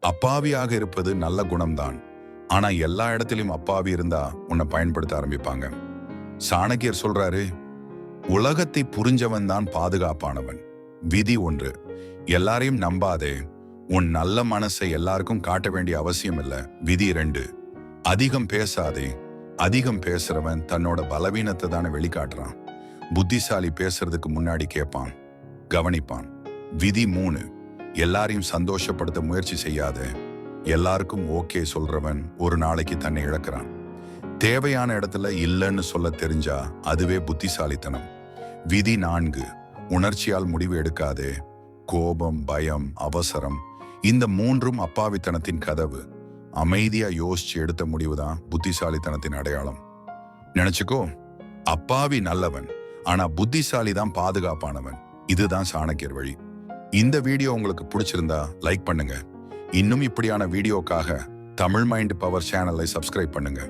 அப்பாவியாக இருப்பது நல்ல குணம்தான். ஆனா எல்லா இடத்திலும் அப்பாவி இருந்தா உன்னை பயன்படுத்த ஆரம்பிப்பாங்க. சாணக்கியர் சொல்றாரு உலகத்தை புரிஞ்சவன் தான் பாதுகாப்பானவன். விதி ஒன்று. எல்லாரையும் நம்பாதே. உன் நல்ல மனசை எல்லாருக்கும் காட்ட வேண்டிய அவசியம் இல்லை. விதி ரெண்டு. அதிகம் பேசாதே. அதிகம் பேசுறவன் தன்னோட பலவீனத்தை தானே வெளிக்காட்டுறான். புத்திசாலி பேசுறதுக்கு முன்னாடி கேட்பான். கவனிப்பான். விதி மூணு. எல்லாரையும் சந்தோஷப்படுத்த முயற்சி செய்யாத. எல்லாருக்கும் ஓகே சொல்றவன் ஒரு நாளைக்கு தன்னை இழக்கிறான். தேவையான இடத்துல இல்லைன்னு சொல்ல தெரிஞ்சா அதுவே புத்திசாலித்தனம். விதி நான்கு உணர்ச்சியால் முடிவு எடுக்காதே. கோபம் பயம் அவசரம் இந்த மூன்றும் அப்பாவித்தனத்தின் கதவு. அமைதியா யோசிச்சு எடுத்த முடிவுதான் புத்திசாலித்தனத்தின் அடையாளம். நினைச்சுக்கோ அப்பாவி நல்லவன் ஆனா புத்திசாலி தான் பாதுகாப்பானவன். இதுதான் சாணக்கியர் வழி. இந்த வீடியோ உங்களுக்கு பிடிச்சிருந்தா லைக் பண்ணுங்க. இன்னும் இப்படியான வீடியோக்காக தமிழ் மைண்ட் பவர் சேனலை சப்ஸ்கிரைப் பண்ணுங்க.